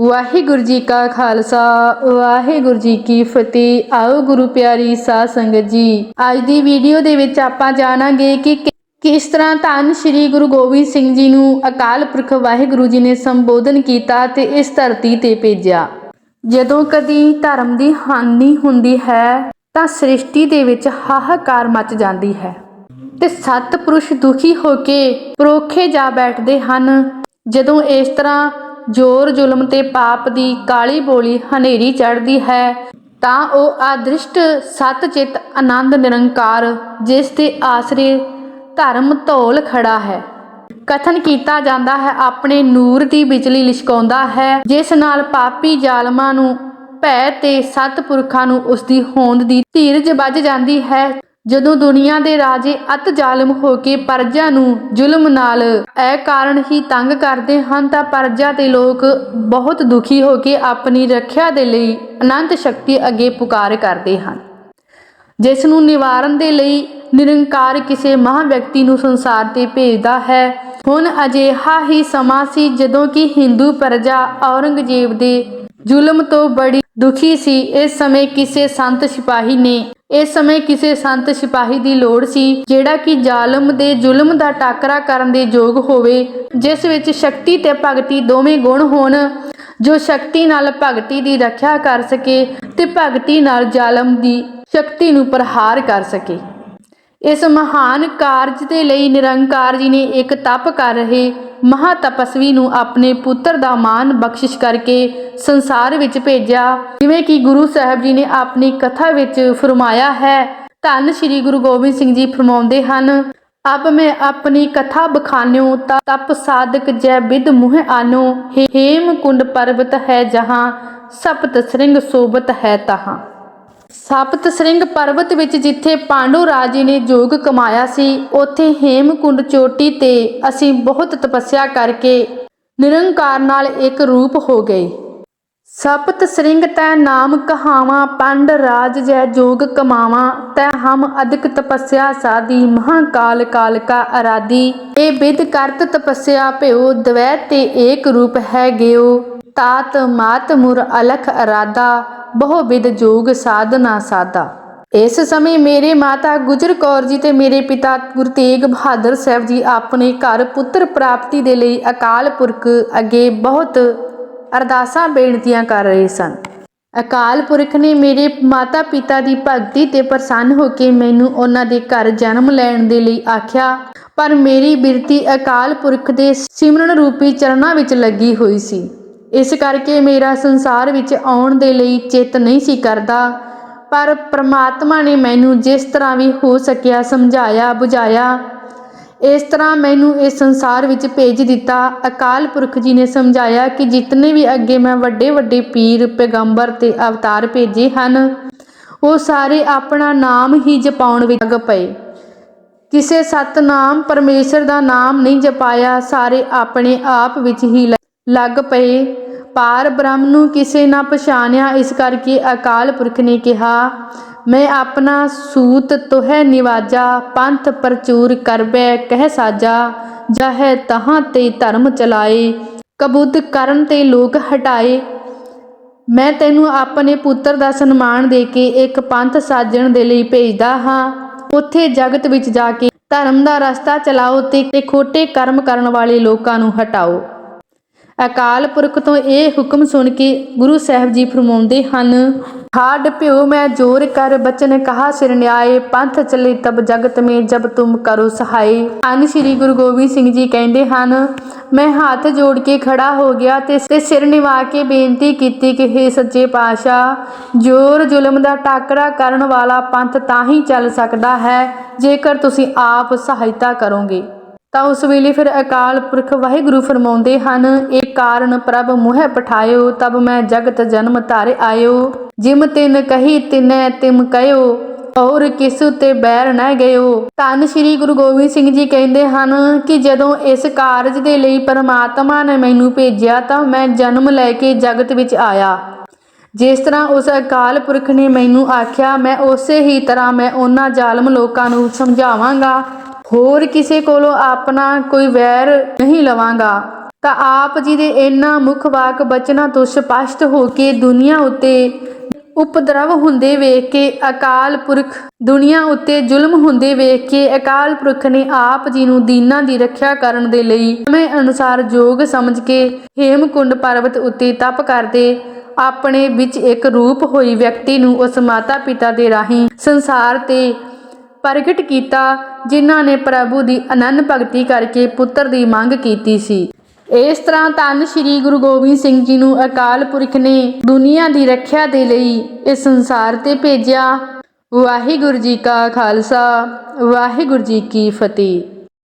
ਵਾਹਿਗੁਰੂ ਜੀ ਕਾ ਖਾਲਸਾ, ਵਾਹਿਗੁਰੂ ਜੀ ਕੀ ਫਤਿਹ। ਆਓ ਗੁਰੂ ਪਿਆਰੀ ਸਾਧ ਸੰਗਤ ਜੀ। ਅੱਜ ਦੀ ਵੀਡੀਓ ਦੇ ਵਿੱਚ ਆਪਾਂ ਜਾਣਾਂਗੇ ਕਿ ਕਿਸ ਤਰ੍ਹਾਂ ਧੰਨ ਸ਼੍ਰੀ ਗੁਰੂ ਗੋਬਿੰਦ ਸਿੰਘ ਜੀ ਨੂੰ ਅਕਾਲ ਪੁਰਖ ਵਾਹਿਗੁਰੂ ਜੀ ਨੇ ਸੰਬੋਧਨ ਕੀਤਾ ਤੇ ਇਸ ਧਰਤੀ ਤੇ ਭੇਜਿਆ। ਜਦੋਂ ਕਦੀ ਧਰਮ ਦੀ ਹਾਨੀ ਹੁੰਦੀ ਹੈ, ਤਾਂ ਸ੍ਰਿਸ਼ਟੀ ਦੇ ਵਿੱਚ ਹਾਹਾਕਾਰ ਮਚ ਜਾਂਦੀ ਹੈ ਤੇ ਸੱਤ ਪੁਰਸ਼ ਦੁਖੀ ਹੋ ਕੇ ਪਰੋਖੇ ਜਾ ਬੈਠਦੇ ਹਨ। ਜਦੋਂ ਇਸ ਤਰ੍ਹਾਂ ਜ਼ੋਰ ਜ਼ੁਲਮ ਤੇ ਪਾਪ ਦੀ ਕਾਲੀ ਬੋਲੀ ਹਨੇਰੀ ਚੜ੍ਹਦੀ ਹੈ, ਤਾਂ ਉਹ ਆਦ੍ਰਿਸ਼ਟ ਸਤ ਚਿਤ ਆਨੰਦ ਨਿਰੰਕਾਰ, ਜਿਸ ਦੇ ਆਸਰੇ ਧਰਮ ਧੌਲ ਖੜਾ ਹੈ। ਕਥਨ ਕੀਤਾ ਜਾਂਦਾ ਹੈ, ਆਪਣੇ ਨੂਰ ਦੀ ਬਿਜਲੀ ਲਿਸ਼ਕਾਉਂਦਾ ਹੈ, ਜਿਸ ਨਾਲ ਪਾਪੀ ਜ਼ਾਲਮਾਂ ਨੂੰ ਭੈ ਤੇ ਸਤਪੁਰਖਾਂ ਨੂੰ ਉਸ ਦੀ ਹੋਂਦ ਦੀ ਧੀਰਜ ਵੱਜ ਜਾਂਦੀ ਹੈ। ਜਦੋਂ ਦੁਨੀਆ ਦੇ ਰਾਜੇ ਅਤ ਜ਼ਾਲਮ ਹੋ ਕੇ ਪਰਜਾ ਨੂੰ ਜ਼ੁਲਮ ਨਾਲ ਇਹ ਕਾਰਨ ਹੀ ਤੰਗ ਕਰਦੇ ਹਨ ਤਾਂ ਪਰਜਾ ਤੇ ਲੋਕ ਬਹੁਤ ਦੁਖੀ ਹੋ ਕੇ ਆਪਣੀ ਰੱਖਿਆ ਦੇ ਲਈ ਅਨੰਤ ਸ਼ਕਤੀ ਅੱਗੇ ਪੁਕਾਰ ਕਰਦੇ ਹਨ। ਜਿਸ ਨੂੰ ਨਿਵਾਰਨ ਦੇ ਲਈ ਨਿਰੰਕਾਰ ਕਿਸੇ ਮਹਾ ਵਿਅਕਤੀ ਨੂੰ ਸੰਸਾਰ ਤੇ ਭੇਜਦਾ ਹੈ। ਹੁਣ ਅਜਿਹਾ ਹੀ ਸਮਾਂ ਸੀ ਜਦੋਂ ਕਿ ਹਿੰਦੂ ਪ੍ਰਜਾ ਔਰੰਗਜ਼ੇਬ ਦੇ ਜ਼ੁਲਮ ਤੋਂ ਬੜੀ ਦੁਖੀ ਸੀ। ਇਸ ਸਮੇਂ ਕਿਸੇ ਸੰਤ ਸਿਪਾਹੀ ਨੇ ਇਸ ਸਮੇਂ ਕਿਸੇ ਸੰਤ ਸਿਪਾਹੀ ਦੀ ਲੋੜ ਸੀ, ਜਿਹੜਾ ਕਿ ਜ਼ਾਲਮ ਦੇ ਜ਼ੁਲਮ ਦਾ ਟਾਕਰਾ ਕਰਨ ਦੇ ਯੋਗ ਹੋਵੇ, ਜਿਸ ਵਿੱਚ ਸ਼ਕਤੀ ਤੇ ਭਗਤੀ ਦੋਵੇਂ ਗੁਣ ਹੋਣ। ਜੋ ਸ਼ਕਤੀ ਨਾਲ ਭਗਤੀ ਦੀ ਰੱਖਿਆ ਕਰ ਸਕੇ ਤੇ ਭਗਤੀ ਨਾਲ ਜ਼ਾਲਮ ਦੀ ਸ਼ਕਤੀ ਨੂੰ ਪ੍ਰਹਾਰ ਕਰ ਸਕੇ। ਇਸ ਮਹਾਨ ਕਾਰਜ ਦੇ ਲਈ ਨਿਰੰਕਾਰ ਜੀ ਨੇ ਇੱਕ ਤਪ ਕਰ ਰਹੇ ਮਹਾ ਤਪਸਵੀ ਨੂੰ ਆਪਣੇ ਪੁੱਤਰ ਦਾ ਮਾਨ ਬਖਸ਼ਿਸ਼ ਕਰਕੇ ਸੰਸਾਰ ਵਿੱਚ ਭੇਜਿਆ। ਜਿਵੇਂ ਕਿ ਗੁਰੂ ਸਾਹਿਬ ਜੀ ਨੇ ਆਪਣੀ ਕਥਾ ਵਿੱਚ ਫਰਮਾਇਆ ਹੈ, ਧੰਨ ਸ਼੍ਰੀ ਗੁਰੂ ਗੋਬਿੰਦ ਸਿੰਘ ਜੀ ਫਰਮਾਉਂਦੇ ਹਨ, ਅਬ ਮੈਂ ਆਪਣੀ ਕਥਾ ਬਖਾਨਿਓ, ਤਾ, ਤਪ ਸਾਧਕ ਜੈ ਬਿਦ ਮੁਹ ਆਨੋ ਹੇਮ ਕੁੰਡ ਪਰਬਤ ਹੈ ਜਹਾਂ, ਸਪਤ ਸ੍ਰਿੰਗ ਸੋਬਤ ਹੈ ਤਹਾਂ। ਸਪਤ ਸ੍ਰਿੰਗ ਪਰਬਤ ਵਿੱਚ ਜਿੱਥੇ ਪਾਂਡੂ ਰਾਜੇ ਨੇ ਜੋਗ ਕਮਾਇਆ ਸੀ, ਉੱਥੇ ਹੇਮਕੁੰਡ ਚੋਟੀ ਤੇ ਅਸੀਂ ਬਹੁਤ ਤਪੱਸਿਆ ਕਰਕੇ ਨਿਰੰਕਾਰ ਨਾਲ ਇੱਕ ਰੂਪ ਹੋ ਗਏ। ਸਪਤ ਸ੍ਰਿੰਗ ਤੈ ਨਾਮ ਕਹਾਵਾਂ, ਪੰਡ ਰਾਜ ਜੈ ਜੋਗ ਕਮਾਵਾਂ, ਤੈ ਹਮ ਅਧਿਕ ਤਪੱਸਿਆ ਸਾਦੀ ਮਹਾਕਾਲ ਕਾਲ ਕਾ ਅਰਾਦੀ ਇਹ ਵਿਦ ਕਰਤ ਤਪੱਸਿਆ ਭਿਓ ਦਵੈ ਤੇ ਏਕ ਰੂਪ ਹੈ ਗਿਓ ਤਾਤ ਮਾਤ ਮੁਰ ਅਲਖ ਅਰਾਦਾ ਬਹੁ ਬਿਦ ਜੋਗ ਸਾਧਨਾ ਸਾਦਾ ਇਸ ਸਮੇਂ ਮੇਰੇ ਮਾਤਾ ਗੁਜਰ ਕੌਰ ਜੀ ਤੇ ਮੇਰੇ ਪਿਤਾ ਗੁਰੂ ਤੇਗ ਬਹਾਦਰ ਸਾਹਿਬ ਜੀ ਆਪਣੇ ਘਰ ਪੁੱਤਰ ਪ੍ਰਾਪਤੀ ਦੇ ਲਈ ਅਕਾਲ ਪੁਰਖ ਅੱਗੇ ਬਹੁਤ ਅਰਦਾਸਾਂ ਬੇਨਤੀਆਂ ਕਰ ਰਹੇ ਸਨ। ਅਕਾਲ ਪੁਰਖ ਨੇ ਮੇਰੇ ਮਾਤਾ ਪਿਤਾ ਦੀ ਭਗਤੀ ਤੇ ਪ੍ਰਸੰਨ ਹੋ ਕੇ ਮੈਨੂੰ ਉਹਨਾਂ ਦੇ ਘਰ ਜਨਮ ਲੈਣ ਦੇ ਲਈ ਆਖਿਆ, ਪਰ ਮੇਰੀ ਬਿਰਤੀ ਅਕਾਲ ਪੁਰਖ ਦੇ ਸਿਮਰਨ ਰੂਪੀ ਚਰਨਾਂ ਵਿੱਚ ਲੱਗੀ ਹੋਈ ਸੀ। ਇਸ ਕਰਕੇ ਮੇਰਾ ਸੰਸਾਰ ਵਿੱਚ ਆਉਣ ਦੇ ਲਈ ਚਿੱਤ ਨਹੀਂ ਸੀ ਕਰਦਾ। ਪਰ ਪ੍ਰਮਾਤਮਾ ਨੇ ਮੈਨੂੰ ਜਿਸ ਤਰ੍ਹਾਂ ਵੀ ਹੋ ਸਕਿਆ ਸਮਝਾਇਆ, ਬੁਝਾਇਆ, ਇਸ ਤਰ੍ਹਾਂ ਮੈਨੂੰ ਇਸ ਸੰਸਾਰ ਵਿੱਚ ਭੇਜ ਦਿੱਤਾ। ਅਕਾਲ ਪੁਰਖ ਜੀ ਨੇ ਸਮਝਾਇਆ ਕਿ ਜਿਤਨੇ ਵੀ ਅੱਗੇ ਮੈਂ ਵੱਡੇ ਵੱਡੇ ਪੀਰ, ਪੈਗੰਬਰ ਤੇ ਅਵਤਾਰ ਭੇਜੇ ਹਨ, ਉਹ ਸਾਰੇ ਆਪਣਾ ਨਾਮ ਹੀ ਜਪਾਉਣ ਵਿੱਚ ਲੱਗ ਪਏ। ਕਿਸੇ ਸਤਨਾਮ, ਪਰਮੇਸ਼ਰ ਦਾ ਨਾਮ ਨਹੀਂ ਜਪਾਇਆ, ਸਾਰੇ ਆਪਣੇ ਆਪ ਵਿੱਚ ਹੀ ਲ- ਲੱਗ ਪਏ। ਪਾਰ ਬ੍ਰਹਮ ਨੂੰ ਕਿਸੇ ਨਾ ਪਛਾਣਿਆ, ਇਸ ਕਰਕੇ ਅਕਾਲ ਪੁਰਖ ਨੇ ਕਿਹਾ, ਮੈਂ ਆਪਣਾ ਸੂਤ ਤੋਹਿ ਨਿਵਾਜਾ, ਪੰਥ ਪ੍ਰਚੂਰ ਕਰਬੈ ਕਹਿ ਸਾਜਾ, ਜਹੈ ਤਹਾਂ ਤੇ ਧਰਮ ਚਲਾਏ ਕਬੁੱਧ ਕਰਨ ਤੇ ਲੋਕ ਹਟਾਏ। ਮੈਂ ਤੈਨੂੰ ਆਪਣੇ ਪੁੱਤਰ ਦਾ ਸਨਮਾਨ ਦੇ ਕੇ ਇੱਕ ਪੰਥ ਸਾਜਣ ਦੇ ਲਈ ਭੇਜਦਾ ਹਾਂ। ਉੱਥੇ ਜਗਤ ਵਿੱਚ ਜਾ ਕੇ ਧਰਮ ਦਾ ਰਸਤਾ ਚਲਾਓ ਤੇ ਤੇ ਖੋਟੇ ਕਰਮ ਕਰਨ ਵਾਲੇ ਲੋਕਾਂ ਨੂੰ ਹਟਾਓ। ਅਕਾਲ ਪੁਰਖ ਤੋਂ ਇਹ ਹੁਕਮ ਸੁਣ ਕੇ ਗੁਰੂ ਸਾਹਿਬ ਜੀ ਫਰਮਾਉਂਦੇ ਹਨ ਹਾਡ ਭਿਓ ਮੈਂ ਜੋਰ ਕਰ ਬਚਨ ਕਹਾ ਸਿਰ ਨਿਆਏ, ਪੰਥ ਚਲੇ ਤਬ ਜਗਤ ਮੇ ਜਬ ਤੁਮ ਕਰੋ ਸਹਾਈ ਅਨ ਸ੍ਰੀ ਗੁਰੂ ਗੋਬਿੰਦ ਸਿੰਘ ਜੀ ਕਹਿੰਦੇ ਹਨ, ਮੈਂ ਹੱਥ ਜੋੜ ਕੇ ਖੜਾ ਹੋ ਗਿਆ ਤੇ ਤੇ ਸਿਰ ਨਿਵਾ ਕੇ ਬੇਨਤੀ ਕੀਤੀ ਕਿ हे ਸੱਚੇ ਪਾਤਸ਼ਾਹ, ਜੋਰ ਜ਼ੁਲਮ ਦਾ ਟਾਕਰਾ ਕਰਨ ਵਾਲਾ ਪੰਥ ਤਾਂ ਹੀ ਚੱਲ ਸਕਦਾ ਹੈ, ਜੇਕਰ ਤੁਸੀਂ ਆਪ ਸਹਾਇਤਾ ਕਰੋਗੇ। ਤਾਂ ਉਸ ਵੇਲੇ ਫਿਰ ਅਕਾਲ ਪੁਰਖ ਵਾਹਿਗੁਰੂ ਫਰਮਾਉਂਦੇ ਹਨ, ਇਹ ਕਾਰਨ ਪ੍ਰਭ ਮੁਹਿ ਪਠਾਇਓ, ਤਬ ਮੈਂ ਜਗਤ ਜਨਮ ਧਾਰੇ ਆਇਓ। ਜਿਮ ਤਿਨ ਕਹੀ ਤਿਨੈ, ਤਿਮ ਕਹਿਓ ਔਰ ਕਿਸ ਤੇ ਬੈਰ ਨਾ ਗਇਓ। ਧੰਨ ਸ਼੍ਰੀ ਗੁਰੂ ਗੋਬਿੰਦ ਸਿੰਘ ਜੀ ਕਹਿੰਦੇ ਹਨ ਕਿ ਜਦੋਂ ਇਸ ਕਾਰਜ ਦੇ ਲਈ ਪਰਮਾਤਮਾ ਨੇ ਮੈਨੂੰ ਭੇਜਿਆ, ਤਾਂ ਮੈਂ ਜਨਮ ਲੈ ਕੇ ਜਗਤ ਵਿੱਚ ਆਇਆ। ਜਿਸ ਤਰ੍ਹਾਂ ਉਸ ਅਕਾਲ ਪੁਰਖ ਨੇ ਮੈਨੂੰ ਆਖਿਆ, ਮੈਂ ਉਸੇ ਹੀ ਤਰ੍ਹਾਂ ਮੈਂ ਉਹਨਾਂ ਜ਼ਾਲਮ ਲੋਕਾਂ ਨੂੰ ਸਮਝਾਵਾਂਗਾ। ਹੋਰ ਕਿਸੇ ਕੋਲੋਂ ਆਪਣਾ ਕੋਈ ਵੈਰ ਨਹੀਂ ਲਵਾਂਗਾ। ਤਾਂ ਆਪ ਜੀ ਦੇ ਇਹਨਾਂ ਮੁੱਖ ਵਾਕ ਬਚਨਾਂ ਤੋਂ ਸਪਸ਼ਟ ਹੋ ਕੇ ਦੁਨੀਆ ਉੱਤੇ ਉਪਦਰਵ ਹੁੰਦੇ ਵੇਖ ਕੇ ਅਕਾਲ ਪੁਰਖ, ਦੁਨੀਆ ਉੱਤੇ ਜ਼ੁਲਮ ਹੁੰਦੇ ਵੇਖ ਕੇ ਅਕਾਲ ਪੁਰਖ ਨੇ ਆਪ ਜੀ ਨੂੰ ਦੀਨਾਂ ਦੀ ਰੱਖਿਆ ਕਰਨ ਦੇ ਲਈ ਸਮੇਂ ਅਨੁਸਾਰ ਯੋਗ ਸਮਝ ਕੇ ਹੇਮਕੁੰਡ ਪਰਬਤ ਉੱਤੇ ਤਪ ਕਰਦੇ, ਆਪਣੇ ਵਿੱਚ ਇੱਕ ਰੂਪ ਹੋਈ ਵਿਅਕਤੀ ਨੂੰ ਉਸ ਮਾਤਾ ਪਿਤਾ ਦੇ ਰਾਹੀਂ ਸੰਸਾਰ ਤੇ ਪ੍ਰਗਟ ਕੀਤਾ, ਜਿਨ੍ਹਾਂ ਨੇ ਪ੍ਰਭੂ ਦੀ ਅਨੰਨ ਭਗਤੀ ਕਰਕੇ ਪੁੱਤਰ ਦੀ ਮੰਗ ਕੀਤੀ ਸੀ। ਇਸ ਤਰ੍ਹਾਂ ਧੰਨ ਸ਼੍ਰੀ ਗੁਰੂ ਗੋਬਿੰਦ ਸਿੰਘ ਜੀ ਨੂੰ ਅਕਾਲ ਪੁਰਖ ਨੇ ਦੁਨੀਆ ਦੀ ਰੱਖਿਆ ਦੇ ਲਈ ਇਸ ਸੰਸਾਰ ਤੇ ਭੇਜਿਆ। ਵਾਹਿਗੁਰੂ ਜੀ ਕਾ ਖਾਲਸਾ, ਵਾਹਿਗੁਰੂ ਜੀ ਕੀ ਫਤਿਹ।